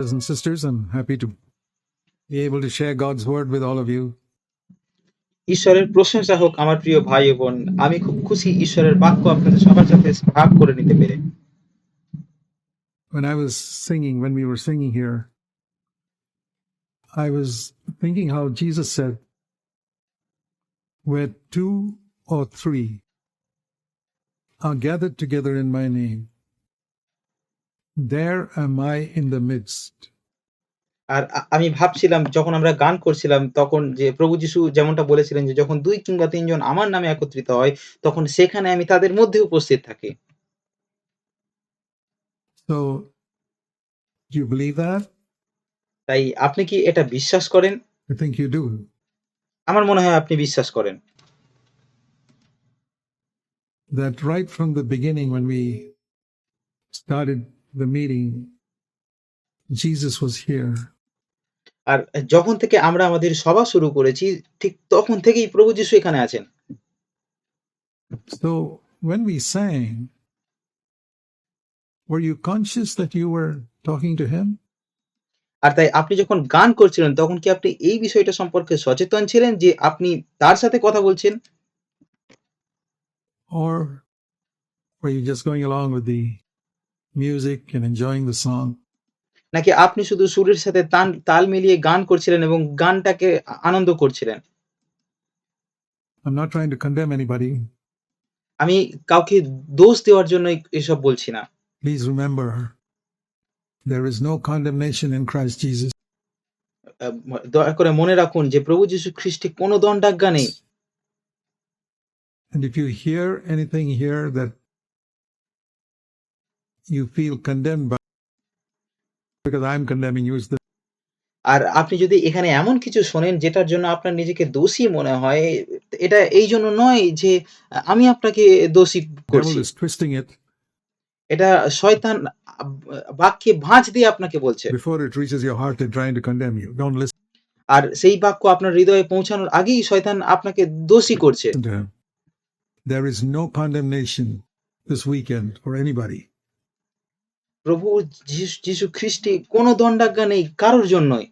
brothers and sisters. I'm happy to be able to share God's word with all of you. ঈশ্বরের প্রশংসা হোক আমার প্রিয় ভাই ও বোন আমি খুব খুশি ঈশ্বরের বাক্য আপনাদের সবার সাথে ভাগ করে নিতে পেরে When I was singing, when we were singing here, I was thinking how Jesus said, Where two or three are gathered together in my name, there am I in the midst. আর আমি ভাবছিলাম যখন আমরা গান করছিলাম তখন যে প্রভু যিশু যেমনটা বলেছিলেন যে যখন দুই কিংবা তিনজন আমার নামে একত্রিত হয় তখন সেখানে আমি তাদের মধ্যে উপস্থিত থাকি So, do you believe that? তাই আপনি কি এটা বিশ্বাস করেন I think you do. আমার মনে হয় আপনি বিশ্বাস করেন That right from the beginning, when we started the meeting, Jesus was here. আর যখন থেকে আমরা আমাদের সভা শুরু করেছি ঠিক তখন থেকেই প্রভু যিশু এখানে আছেন So when we sang, were you conscious that you were talking to him? আর তাই আপনি যখন গান করছিলেন তখন কি আপনি এই বিষয়টা সম্পর্কে সচেতন ছিলেন যে আপনি তার সাথে কথা বলছেন Or were you just going along with the music and enjoying the song? নাকি আপনি শুধু সুরের সাথে তান তাল মিলিয়ে গান করছিলেন এবং গানটাকে আনন্দ করছিলেন I'm not trying to condemn anybody. আমি কাউকে দোষ দেওয়ার জন্য এসব বলছি না Please remember, there is no condemnation in Christ Jesus. দয়া করে মনে রাখুন যে প্রভু যীশু খ্রিস্টে কোনো দণ্ডাজ্ঞা নেই And if you hear anything here that you feel condemned by because I'm condemning you is the আর আপনি যদি এখানে এমন কিছু শোনেন যেটার জন্য আপনার নিজেকে দোষী মনে হয় এটা এই জন্য নয় যে আমি আপনাকে দোষী করছি। এটা শয়তান বাক্যে ভাঁজ দিয়ে আপনাকে বলছে। আর সেই বাক্য আপনার হৃদয়ে পৌঁছানোর আগেই শয়তান আপনাকে দোষী করছে। there is no condemnation this weekend for anybody প্রভু যীশু- খ্রিস্টে কোনো দণ্ডাজ্ঞা নেই কারোর জন্যই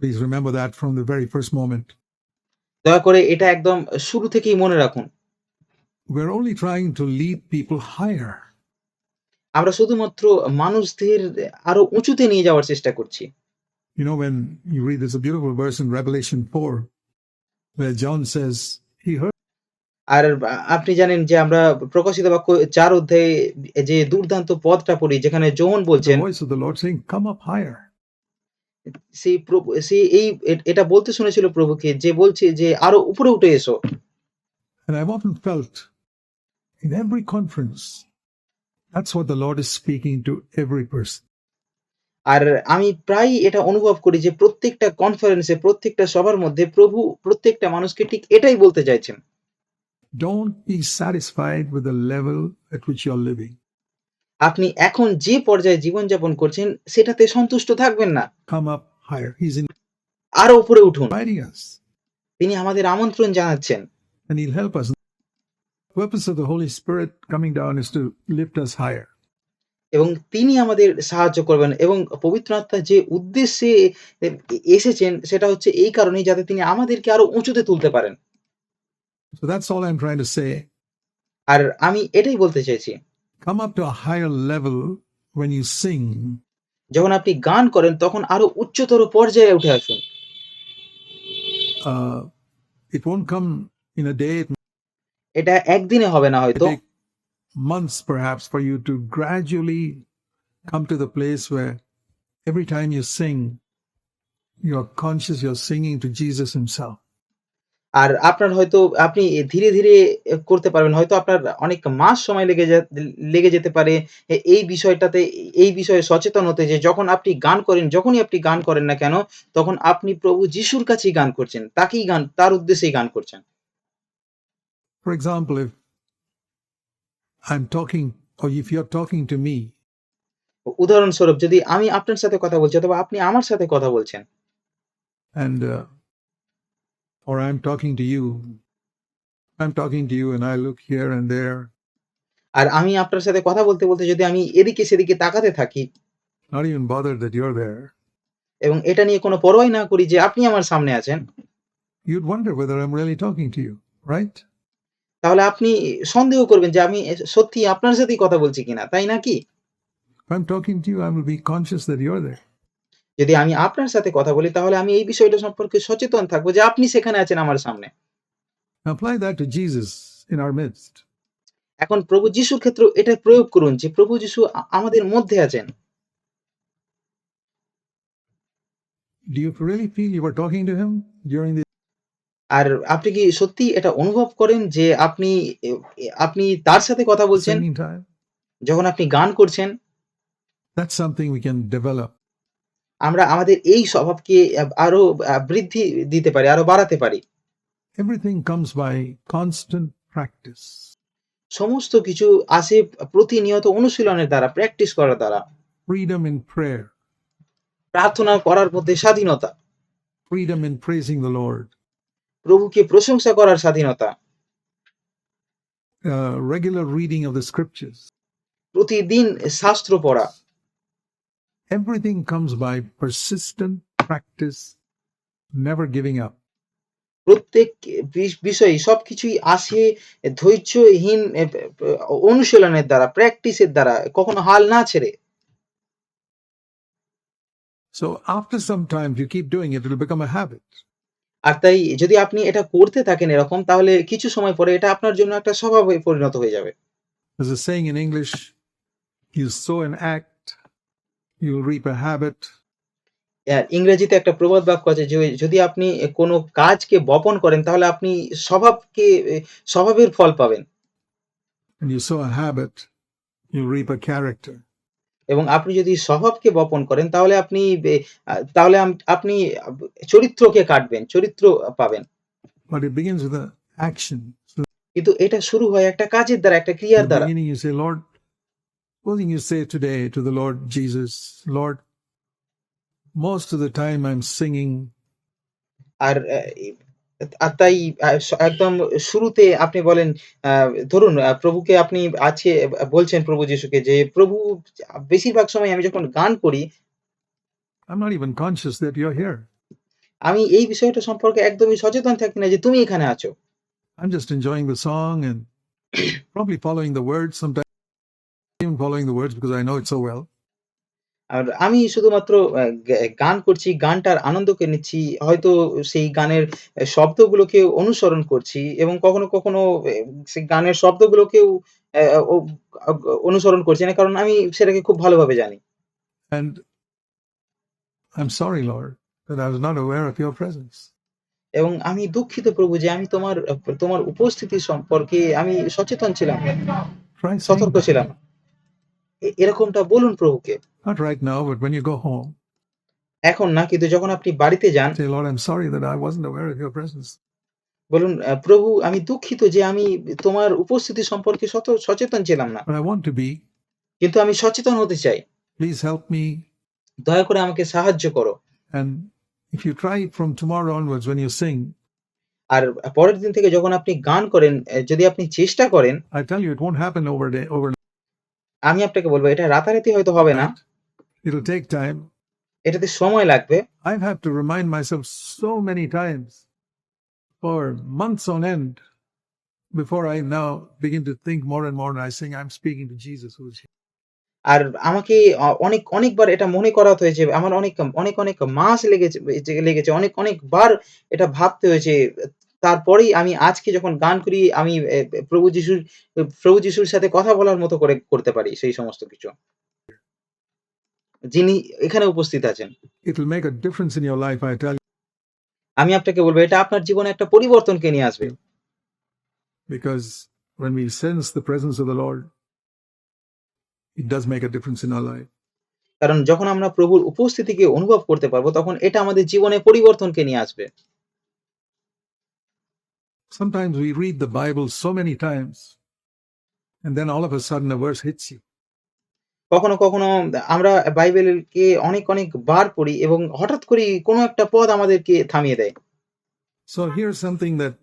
Please remember that from the very first moment. দয়া করে এটা একদম শুরু থেকেই মনে রাখুন We're only trying to lead people higher. আমরা শুধুমাত্র মানুষদের আরও উঁচুতে নিয়ে যাওয়ার চেষ্টা করছি You know, when you read, there's a beautiful verse in Revelation 4 where John says, He heard আর আপনি জানেন যে আমরা প্রকাশিত বাক্য চার অধ্যায়ে যে দুর্দান্ত পদটা পড়ি যেখানে যোহন বলছেন higher. সেই এই এটা বলতে শুনেছিল প্রভুকে যে বলছে যে আরও উপরে উঠে এসো And I've often felt in every conference, that's what the Lord is speaking to every person. আর আমি প্রায় এটা অনুভব করি যে প্রত্যেকটা কনফারেন্সে প্রত্যেকটা সবার মধ্যে প্রভু প্রত্যেকটা মানুষকে ঠিক এটাই বলতে চাইছেন Don't be satisfied with the level at which you're living. আপনি এখন যে পর্যায়ে জীবনযাপন করছেন সেটাতে সন্তুষ্ট থাকবেন না Come up higher. He's আরও উপরে উঠুন inviting us, তিনি আমাদের আমন্ত্রণ জানাচ্ছেন and He'll help us. The purpose of the Holy Spirit coming down is to lift us higher. এবং তিনি আমাদের সাহায্য করবেন এবং পবিত্র আত্মা যে উদ্দেশ্যে এসেছেন সেটা হচ্ছে এই কারণেই যাতে তিনি আমাদেরকে আরও উঁচুতে তুলতে পারেন So that's all I'm trying to say. আর আমি এটাই বলতে চাইছি Come up to a higher level when you sing. যখন আপনি গান করেন তখন আরও উচ্চতর পর্যায়ে উঠে আসুন Uh, it won't come in a day. It এটা একদিনে হবে না হয়তো take months, perhaps, for you to gradually come to the place where every time you sing, you're conscious you're singing to Jesus Himself. আর আপনার হয়তো আপনি ধীরে ধীরে করতে পারবেন হয়তো আপনার অনেক মাস সময় লেগে লেগে যেতে পারে। এই বিষয়টাতে এই বিষয়ে সচেতন হতে যে যখন আপনি গান করেন যখনই আপনি গান করেন না কেন তখন আপনি প্রভু যিশুর কাছেই গান করছেন তাকেই গান তার উদ্দেশ্যেই গান করছেন। For example, if I'm talking, or if you're talking to me, উদাহরণস্বরূপ যদি আমি আপনার সাথে কথা বলছি অথবা আপনি আমার সাথে কথা বলছেন। and uh, or I'm talking to you, I'm talking to you, and I look here and there, আর আমি আপনার সাথে কথা বলতে, বলতে যদি আমি এদিকে সেদিকে তাকাতে থাকি not even bothered that you're there, এবং এটা নিয়ে কোনো পরোয়াই না করি যে আপনি আমার সামনে আছেন, you'd wonder whether I'm really talking to you, right? তাহলে আপনি সন্দেহ করবেন যে আমি এ সত্যিই আপনার সাথেই কথা বলছি কিনা, তাই না কি? If I'm talking to you, I will be conscious that you're there. যদি আমি আপনার সাথে কথা বলি তাহলে আমি এই বিষয়টা সম্পর্কে সচেতন থাকব যে আপনি সেখানে আছেন আমার সামনে। Apply that to Jesus in our midst. এখন প্রভু যিশুর ক্ষেত্রেও এটা প্রয়োগ করুন যে প্রভু যিশু আমাদের মধ্যে আছেন। Do you really feel you were talking to him during the আর আপনি কি সত্যি এটা অনুভব করেন যে আপনি আপনি তার সাথে কথা বলছেন যখন আপনি গান করছেন? That's something we can develop. আমরা আমাদের এই স্বভাবকে আরও বৃদ্ধি দিতে পারি, আরও বাড়াতে পারি। Everything comes by constant practice সমস্ত কিছু আসে প্রতিনিয়ত অনুশীলনের দ্বারা, প্র্যাকটিস করার দ্বারা। ফ্রিডম ইন prayer, প্রার্থনা করার মধ্যে স্বাধীনতা, freedom in praising the Lord, প্রভুকে প্রশংসা করার স্বাধীনতা, regular reading of the scriptures. প্রতিদিন শাস্ত্র পড়া। Everything comes by persistent practice, never giving up. প্রত্যেক বিষ বিষয়ই সবকিছুই আসে ধৈর্যহীন এ প প অনুশীলনের দ্বারা, প্র্যাকটিসের দ্বারা, কখনো হাল না ছেড়ে। So after some time, if you keep doing it, it'll become a habit. আর তাই যদি আপনি এটা করতে থাকেন এরকম তাহলে কিছু সময় পরে এটা আপনার জন্য একটা স্বভাব হয়ে পরিণত হয়ে যাবে। There's a saying in English, you sow an act, you'll reap a habit. ইংরেজিতে একটা প্রবাদ বাক্য আছে যে যদি আপনি কোনো কাজকে বপন করেন তাহলে আপনি স্বভাবকে স্বভাবের ফল পাবেন। And you sow a habit, you reap a character. এবং আপনি যদি স্বভাবকে বপন করেন তাহলে আপনি তাহলে আপনি চরিত্রকে কাটবেন, চরিত্র পাবেন। But it begins with an action. কিন্তু এটা শুরু হয় একটা কাজের দ্বারা, একটা ক্রিয়ার দ্বারা। beginning, you say, Lord, supposing you say today to the Lord Jesus, Lord, most of the time I'm singing, আর অ্যা ই আর তাই আ স একদম শুরুতে আপনি বলেন আ ধরুন আ প্রভুকে আপনি আছে আ বলছেন প্রভু যিশুকে যে, "প্রভু আ বেশিরভাগ সময় আমি যখন গান করি, I'm not even conscious that you're here. আমি এই বিষয়টা সম্পর্কে একদমই সচেতন থাকি না যে তুমি এখানে আছো। I'm just enjoying the song and probably following the words sometimes, following the words because I know it so well. আর আমি শুধুমাত্র গান করছি, গানটার আনন্দকে নিচ্ছি। হয়তো সেই গানের শব্দগুলোকে অনুসরণ করছি এবং কখনো, কখনো সেই গানের শব্দগুলোকেও অনুসরণ করছি না। কারণ আমি সেটাকে খুব ভালোভাবে জানি। And I'm sorry, Lord, that I was not aware of your presence. এবং আমি দুঃখিত প্রভু যে আমি তোমার তোমার উপস্থিতি সম্পর্কে আমি সচেতন ছিলাম সতর্ক ছিলাম এরকমটা বলুন প্রভুকে। Not right now, but when you go home, এখন না কিন্তু যখন আপনি বাড়িতে যান say, Lord, I'm sorry that I wasn't aware of your presence. বলুন, প্রভু আমি দুঃখিত যে আমি তোমার উপস্থিতি সম্পর্কে সত সচেতন ছিলাম না। I want to be. কিন্তু আমি সচেতন হতে চাই। Please help me. দয়া করে আমাকে সাহায্য করো। And if you try from tomorrow onwards when you sing, আর পরের দিন থেকে যখন আপনি গান করেন, যদি আপনি চেষ্টা করেন, I tell you, it won't happen over day, overnight. আমি আপনাকে বলব এটা রাতারাতি হয়তো হবে না। It'll take time. এটাতে সময় লাগবে। I've had to remind myself so many times for months on end before I now begin to think more and more and I sing, I'm speaking to Jesus who's here. আর আমাকে অনেক, অনেকবার এটা মনে করাতে হয়েছে। আমার অনেক, অনেক, অনেক মাস লেগেছে লেগেছে। অনেক, অনেকবার এটা ভাবতে হয়েছে। তারপরেই আমি আজকে যখন গান করি আমি প্রভু যিশুর প্রভু যিশুর সাথে কথা বলার মতো করে করতে পারি সেই সমস্ত কিছু। যিনি এখানে উপস্থিত আছেন। আমি আপনাকে বলব এটা আপনার জীবনে একটা পরিবর্তনকে নিয়ে আসবে। because when we sense the presence of the Lord, it does make a difference in our life. কারণ যখন আমরা প্রভুর উপস্থিতিকে অনুভব করতে পারব তখন এটা আমাদের জীবনে পরিবর্তনকে নিয়ে আসবে। Sometimes we read the Bible so many times, and then all of a sudden a verse hits you. কখনো, কখনো আমরা বাইবেলকে অনেক, অনেক বার পড়ি এবং হঠাৎ করেই কোনো একটা পদ আমাদেরকে থামিয়ে দেয়। So here's something that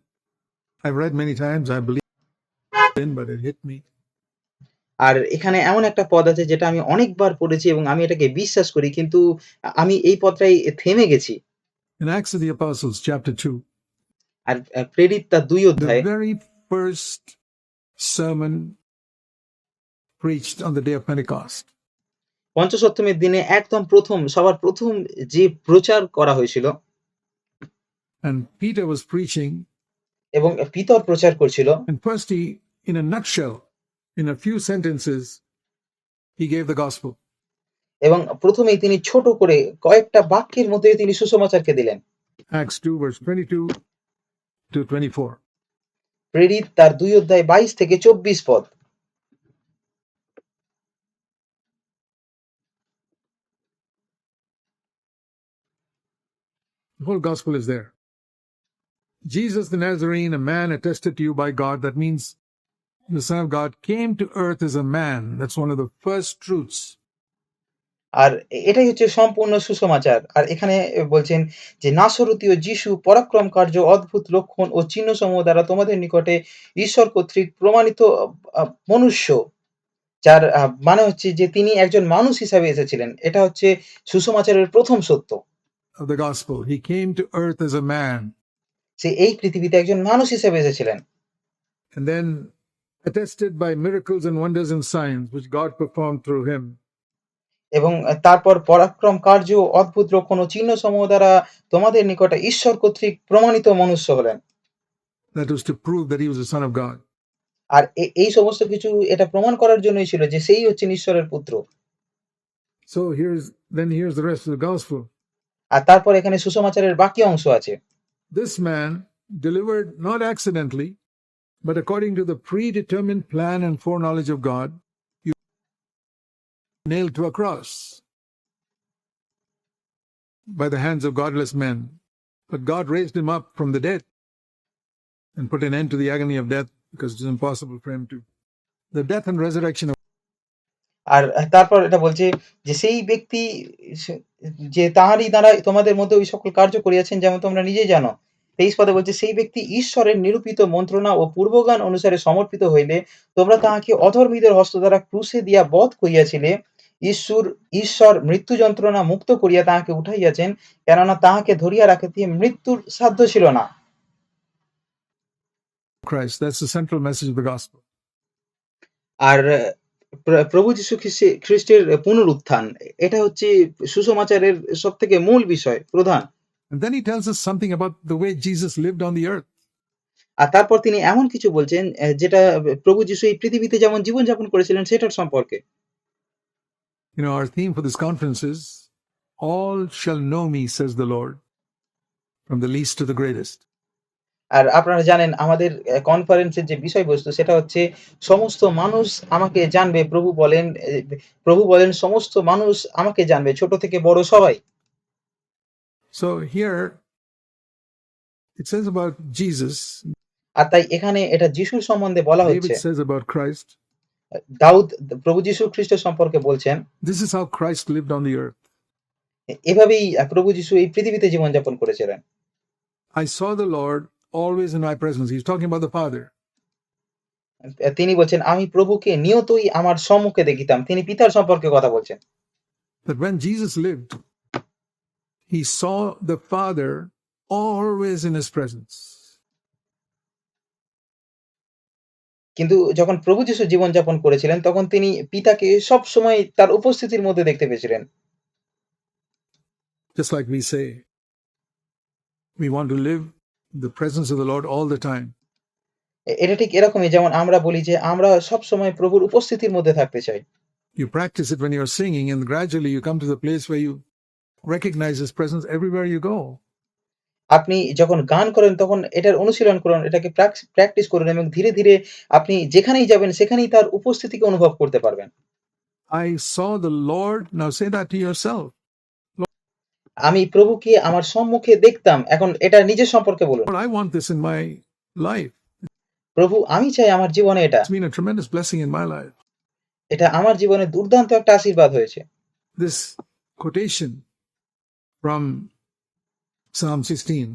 I've read many times, I believe in, but it hit me. আর এখানে এমন একটা পদ আছে যেটা আমি অনেকবার পড়েছি এবং আমি এটাকে বিশ্বাস করি কিন্তু আ আমি এই পদটায় থেমে গেছি। In Acts of the Apostles, chapter 2, আর প্রেরিত তার দুই অধ্যায়। ভেরি ফার্স্ট সার্মন প্রিচড পঞ্চসপ্তমীর দিনে একদম প্রথম সবার প্রথম যে প্রচার করা হয়েছিল পিটার ওয়াজ প্রিচিং এবং পিতর প্রচার করছিল and first he in a sentences he এবং প্রথমেই তিনি ছোট করে কয়েকটা বাক্যের মধ্যে তিনি সুসমাচারকে দিলেন। to 24. প্রেরিত তার ২ অধ্যায় ২২ থেকে ২৪ পদ। The whole gospel is there. Jesus the Nazarene, a man attested to you by God, that means the Son of God came to earth as a man. That's one of the first truths. আর এটাই হচ্ছে সম্পূর্ণ সুসমাচার। আর এখানে বলছেন যে নাসরতীয় যিশু পরাক্রম কার্য, অদ্ভুত লক্ষণ ও চিহ্নসমূহ দ্বারা তোমাদের নিকটে ঈশ্বর কর্তৃক প্রমাণিত মনুষ্য। যার মানে হচ্ছে যে তিনি একজন মানুষ হিসাবে এসেছিলেন। এটা হচ্ছে সুসমাচারের প্রথম সত্য। of the gospel. He came to earth as a man সে এই পৃথিবীতে একজন মানুষ হিসেবে এসেছিলেন। and then attested by miracles and wonders and signs which God performed through him. এবং তারপর পরাক্রম কার্য অদ্ভুত কোন চিহ্ন সমূহ দ্বারা তোমাদের নিকটে ঈশ্বর কর্তৃক প্রমাণিত মনুষ্য হলেন। আর এই সমস্ত কিছু এটা প্রমাণ করার জন্যই ছিল যে সেই হচ্ছে ঈশ্বরের পুত্র। So here is then here আর তারপর এখানে সুসমাচারের বাকি অংশ আছে। This man delivered not accidentally but according to the pre plan and foreknowledge of God nailed to a cross by the hands of godless men. But God raised him up from the dead and put an end to the agony of death because it is impossible for him to. The death and resurrection of আর তারপর এটা বলছে যে সেই ব্যক্তি যে তাহারই দ্বারা তোমাদের মধ্যে ওই সকল কার্য করিয়াছেন যেমন তোমরা নিজেই জানো। ২৩ পদে বলছে সেই ব্যক্তি ঈশ্বরের নিরূপিত মন্ত্রণা ও পূর্বজ্ঞান অনুসারে সমর্পিত হইলে তোমরা তাহাকে অধর্মীদের হস্ত দ্বারা ক্রুশে দিয়া বধ করিয়াছিলে। ঈশ্বর ঈশ্বর মৃত্যু যন্ত্রণা মুক্ত করিয়া তাহাকে উঠাইয়াছেন কেননা তাহাকে ধরিয়া রাখিতে মৃত্যুর সাধ্য ছিল না। Christ. That's the central message of the gospel. আর প্রভু যীশু খ্রিস্টে খ্রিস্টের পুনরুত্থান এটা হচ্ছে সুসমাচারের সবথেকে মূল বিষয়, প্রধান। And then he tells us something about the way Jesus lived on the earth. আর তারপর তিনি এমন কিছু বলছেন যেটা প্রভু যীশু এই পৃথিবীতে যেমন জীবনযাপন করেছিলেন সেটার সম্পর্কে। You know, our theme for this conference is All shall know me, says the Lord, from the least to the greatest. আর আপনারা জানেন আমাদের অ্যা কনফারেন্সের যে বিষয়বস্তু সেটা হচ্ছে সমস্ত মানুষ আমাকে জানবে প্রভু বলেন এ প্রভু বলেন সমস্ত মানুষ আমাকে জানবে ছোট থেকে বড় সবাই। So here it says about Jesus, আর তাই এখানে এটা যিশুর সম্বন্ধে বলা David হচ্ছে। says about Christ, দাউদ প্রভু যীশু খ্রিস্ট সম্পর্কে বলছেন this is how Christ lived on the earth এভাবেই প্রভু যীশু এই পৃথিবীতে জীবন যাপন করেছিলেন। I saw the Lord always in my presence he is talking about the father তিনি বলছেন আমি প্রভুকে নিয়তই আমার সম্মুখে দেখিতাম। তিনি পিতার সম্পর্কে কথা বলছেন। But when Jesus lived he saw the father always in his presence কিন্তু যখন প্রভু যীশু জীবনযাপন করেছিলেন তখন তিনি পিতাকে সবসময় তার উপস্থিতির মধ্যে দেখতে পেয়েছিলেন। Just like we say, we want to live the presence of the Lord all the time. এটা ঠিক এরকমই যেমন আমরা বলি যে আমরা সবসময় প্রভুর উপস্থিতির মধ্যে থাকতে চাই। You practice it when you're singing, and gradually you come to the place where you recognize his presence everywhere you go. আপনি যখন গান করেন তখন এটার অনুশীলন করুন, এটাকে প্র্যাকটিস করুন এবং ধীরে, ধীরে আপনি যেখানেই যাবেন সেখানেই তার উপস্থিতিকে অনুভব করতে পারবেন। I saw the Lord. Now say that to yourself. আমি প্রভুকে আমার সম্মুখে দেখতাম। এখন এটা নিজের সম্পর্কে বলুন। I want this in my life. প্রভু আমি চাই আমার জীবনে এটা। It's been a tremendous blessing in my life. এটা আমার জীবনে দুর্দান্ত একটা আশীর্বাদ হয়েছে। This quotation from Psalm 16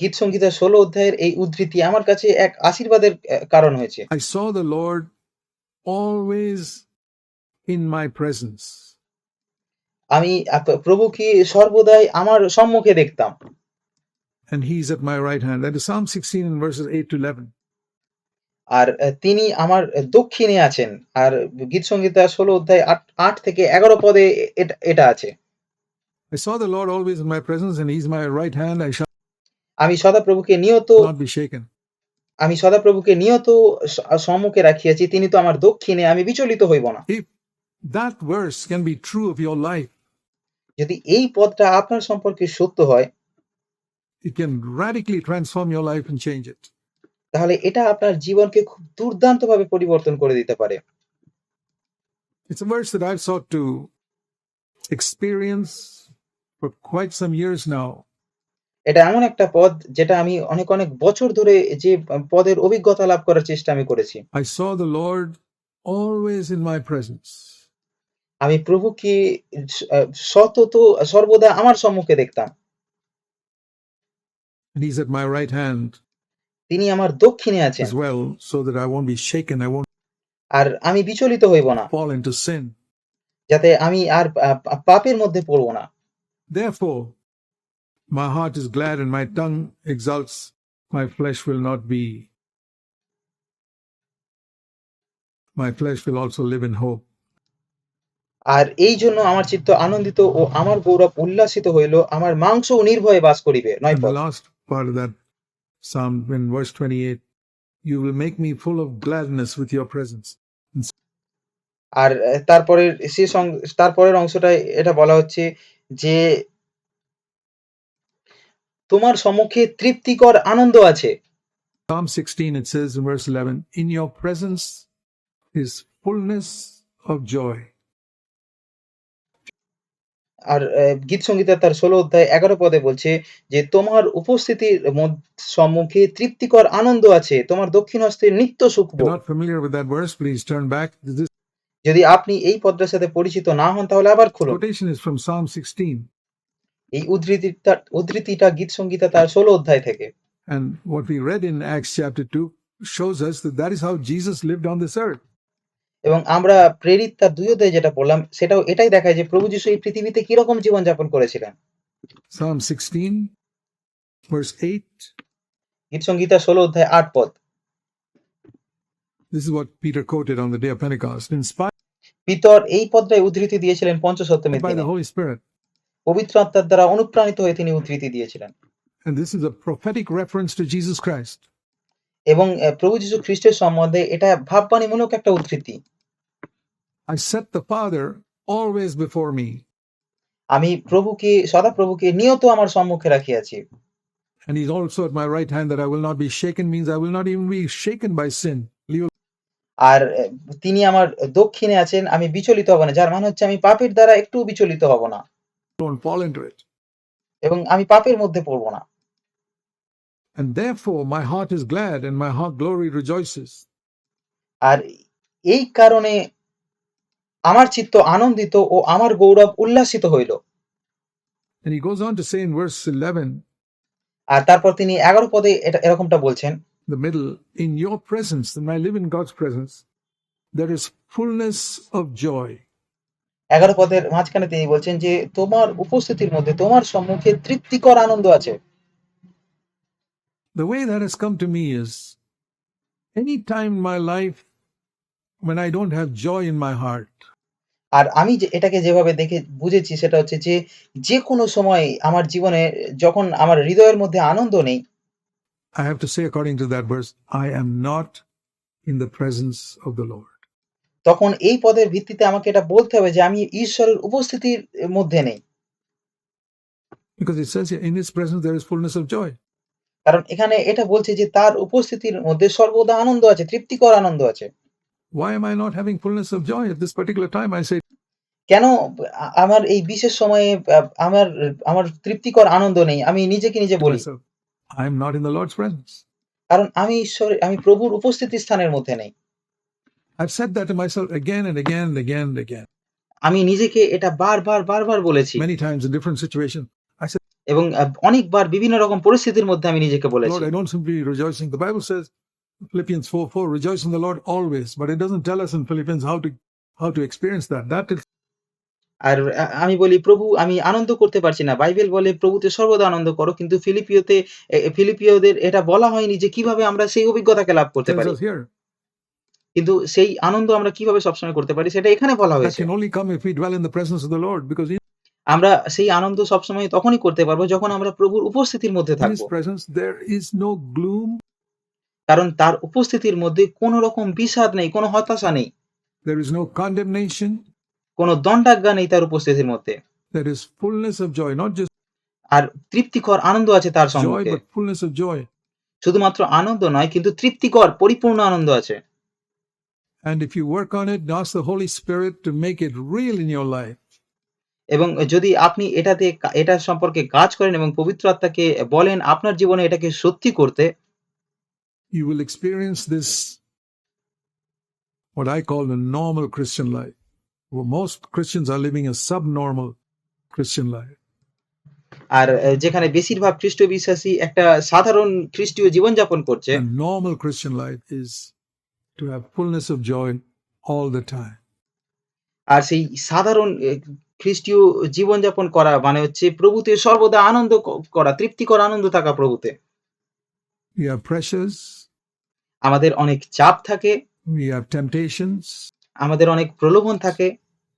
গীত সংগীতের ১৬ অধ্যায়ের এই উদ্ধৃতি আমার কাছে এক আশীর্বাদের কারণ হয়েছে। I saw the Lord always in my presence. আমি প্রভুকে সর্বদাই আমার সম্মুখে দেখতাম And he's at my right hand. That is Psalm 16 and verses 8 to 11. আর তিনি আমার দক্ষিণে আছেন আর গীত সঙ্গীতা ষোলো অধ্যায় আট থেকে এগারো পদে এটা আছে I saw the Lord always in my presence, and he's my right hand. I shall আমি সদাপ্রভুকে নিয়ত not be shaken. আমি সদাপ্রভুকে নিয়ত স- সম্মুখে রাখিয়াছি তিনি তো আমার দক্ষিণে আমি বিচলিত হইব না If that verse can be true of your life, যদি এই পদটা আপনার সম্পর্কে সত্য হয় it can radically transform your life and change it. তাহলে এটা আপনার জীবনকে খুব দুর্দান্তভাবে পরিবর্তন করে দিতে পারে It's a verse that I've sought to experience for quite some years now. এটা এমন একটা পদ যেটা আমি অনেক অনেক বছর ধরে যে পদের অভিজ্ঞতা লাভ করার চেষ্টা আমি করেছি I saw the Lord always in my presence. আমি প্রভুকে সতত সর্বদা আমার সম্মুখে দেখতাম And he's at my right hand তিনি আমার দক্ষিণে আছেন as well, so that I won't be shaken, I won't আর আমি বিচলিত হইব না fall into sin. যাতে আমি আর পাপের মধ্যে পড়ব না Therefore, my heart is glad and my tongue exults. My flesh will not be. My flesh will also live in hope. আর এই জন্য আমার চিত্ত আনন্দিত ও আমার গৌরব উল্লাসিত হইল আমার মাংস নির্ভয়ে বাস করিবে নয় And the পদ last part of that psalm, in verse 28, you will make me full of gladness with your presence. আর আহ, তারপরের সে তারপরের অংশটায় এটা বলা হচ্ছে যে তোমার সম্মুখে তৃপ্তিকর আনন্দ আছে। Psalm 16, it says in verse 11, In your presence is fullness of joy. আর গীত সঙ্গীতা তার ষোলো অধ্যায় এগারো পদে বলছে যে তোমার উপস্থিতির সম্মুখে তৃপ্তিকর আনন্দ আছে। তোমার দক্ষিণ হস্তে নিত্য সুখ যদি আপনি এই পদ্মের সাথে পরিচিত না হন তাহলে আবার খুলুন। কোটেশন ইজ সাম 16 এই উদ্ধৃতিটা উদ্ধৃতিটা গীত সংগীতা তার 16 অধ্যায় থেকে। Read in chapter 2 shows us that how jesus lived on এবং আমরা প্রেরিত তার দুই অধ্যায় যেটা পড়লাম সেটাও এটাই দেখায় যে প্রভু যীশু এই পৃথিবীতে কীরকম জীবন যাপন করেছিলেন। Psalm 16 verse 8 গীত সংগীতা 16 অধ্যায় 8 পদ। This is what Peter on the day Peter এই পদটাই উদ্ধৃতি দিয়েছিলেন পঞ্চসপ্তমীর by দিনে the Holy Spirit. পবিত্র আত্মার দ্বারা অনুপ্রাণিত হয়ে তিনি উদ্ধৃতি দিয়েছিলেন And this is a prophetic reference to Jesus Christ. এবং আহ, প্রভু যিশু খ্রিস্টের সম্বন্ধে এটা ভাববাণীমূলক একটা উদ্ধৃতি I set the Father always before me, আমি প্রভুকে সদা প্রভুকে নিয়ত আমার সম্মুখে রাখিয়াছি and He's also at my right hand that I will not be shaken, means I will not even be shaken by sin. আর তিনি আমার দক্ষিণে আছেন আমি বিচলিত হব না যার মানে হচ্ছে আমি পাপের দ্বারা একটু বিচলিত হব না. এবং আমি পাপের মধ্যে পড়ব না And therefore, my heart is glad and my heart glory rejoices. আর এই কারণে আমার চিত্ত আনন্দিত ও আমার গৌরব উল্লাসিত হইল And he goes on to say in verse 11, আর তারপর তিনি এগারো পদে এটা এরকমটা বলছেন the middle, in your presence, and I live in God's presence, there is fullness of joy. এগারো পদের মাঝখানে তিনি বলছেন যে তোমার উপস্থিতির মধ্যে তোমার সম্মুখে তৃপ্তিকর আনন্দ আছে The way that has come to me is any time in my life when I don't have joy in my heart, আর আমি যে এটাকে যেভাবে দেখে বুঝেছি সেটা হচ্ছে যে যে কোনো সময় আমার জীবনে যখন আমার হৃদয়ের মধ্যে আনন্দ নেই I have to say, according to that verse, I am not in the presence of the Lord. তখন এই পদের ভিত্তিতে আমাকে এটা বলতে হবে যে আমি ঈশ্বরের উপস্থিতির মধ্যে নেই Because it says here, in his presence there is fullness of joy. কারণ এখানে এটা বলছে যে তার উপস্থিতির মধ্যে সর্বদা আনন্দ আছে তৃপ্তিকর আনন্দ আছে Why am I not having fullness of joy at this particular time? I say, কেন আ- আমার এই বিশেষ সময়ে আ, আমার আমার তৃপ্তিকর আনন্দ নেই আমি নিজেকে নিজে to বলি myself, I am not in the Lord's presence. কারণ আমি ঈশ্বর আমি প্রভুর উপস্থিতি স্থানের মধ্যে নেই I've said that to myself again and again and again and again. আমি নিজেকে এটা বারবার বারবার বলেছি Many times in different situations. এবং আ, অনেকবার বিভিন্ন রকম পরিস্থিতির মধ্যে আমি নিজেকে বলেছি Lord, I don't simply rejoicing. The Bible says, Philippians 4 4, rejoice in the Lord always. But it doesn't tell us in Philippians how to how to experience that. That is আর আমি বলি, "প্রভু আমি আনন্দ করতে পারছি না।" বাইবেল বলে, "প্রভুতে সর্বদা আনন্দ করো।" কিন্তু ফিলিপিওতে ফিলিপিওদের এটা বলা হয়নি যে কীভাবে আমরা সেই অভিজ্ঞতাকে লাভ করতে পারি। কিন্তু সেই আনন্দ আমরা কীভাবে সবসময় করতে পারি সেটা এখানে বলা হয়েছে। আমরা সেই আনন্দ সবসময় তখনই করতে পারব যখন আমরা প্রভুর উপস্থিতির মধ্যে থাকব। কারণ তার উপস্থিতির মধ্যে কোন রকম বিষাদ নেই, কোন হতাশা নেই, there is no condemnation, কোনো দণ্ডাজ্ঞা নেই তার উপস্থিতির মধ্যে। আর তৃপ্তিকর আনন্দ আছে তার সঙ্গে শুধুমাত্র আনন্দ নয় কিন্তু তৃপ্তিকর পরিপূর্ণ আনন্দ আছে। And if you work on it, ask the Holy Spirit to make এবং যদি আপনি এটাতে এটা সম্পর্কে কাজ করেন এবং পবিত্র আত্মাকে বলেন আপনার জীবনে এটাকে সত্যি করতে you will experience this what I call the. most christians are living a subnormal christian life. আর যেখানে বেশিরভাগ খ্রিস্ট বিশ্বাসী একটা সাধারণ খ্রিস্টীয় জীবন যাপন করছে normal Christian life is to have fullness of joy all the time আর সেই সাধারণ খ্রিস্টীয় জীবন যাপন করা মানে হচ্ছে প্রভুতে সর্বদা আনন্দ করা তৃপ্তিকর আনন্দ থাকা প্রভুতে। উই হ্যাভ আমাদের অনেক চাপ থাকে। উই টেম্পটেশনস আমাদের অনেক প্রলোভন থাকে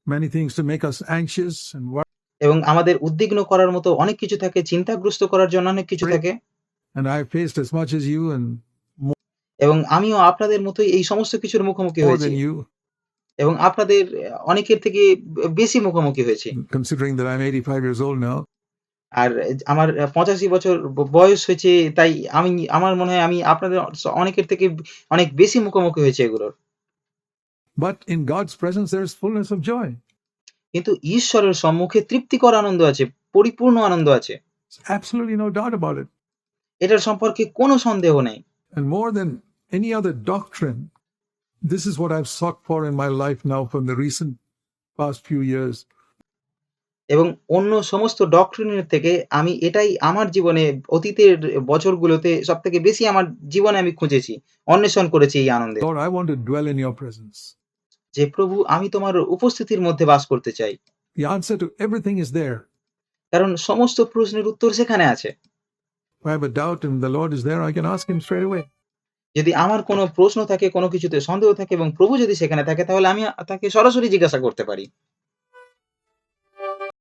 many things to make us anxious and worry. এবং আমাদের উদ্বিগ্ন করার মতো অনেক কিছু থাকে, চিন্তাগ্রস্ত করার জন্য অনেক কিছু থাকে। And I faced as much as you and এবং আমিও আপনাদের মতোই এই সমস্ত কিছুর মুখোমুখি হয়েছি। এবং আপনাদের অনেকের থেকে বেশি মুখোমুখি হয়েছি। considering that I'm 85 years old now. আর আমার 85 বছর বয়স হয়েছে তাই আমি আমার মনে হয় আমি আপনাদের অনেকের থেকে অনেক বেশি মুখোমুখি হয়েছে এগুলোর। But in God's presence, there is fullness of joy. কিন্তু ঈশ্বরের সম্মুখে তৃপ্তিকর আনন্দ আছে, পরিপূর্ণ আনন্দ আছে। Absolutely no doubt about it. এটার সম্পর্কে কোনো সন্দেহ নেই। And more than any other doctrine, this is what I've sought for in my life now from the recent past few years. এবং অন্য সমস্ত ডক্ট্রিনের থেকে আমি এটাই আমার জীবনে অতীতের বছরগুলোতে সবথেকে বেশি আমার জীবনে আমি খুঁজেছি, অন্বেষণ করেছি এই আনন্দে। Want to dwell in your presence. যে প্রভু আমি তোমার উপস্থিতির মধ্যে বাস করতে চাই। The answer to everything is there. কারণ সমস্ত প্রশ্নের উত্তর সেখানে আছে। If I have a doubt and the Lord is there, I can ask him straight away. যদি আমার কোনো প্রশ্ন থাকে, কোনো কিছুতে সন্দেহ থাকে এবং প্রভু যদি সেখানে থাকে তাহলে আমি তাকে সরাসরি জিজ্ঞাসা করতে পারি।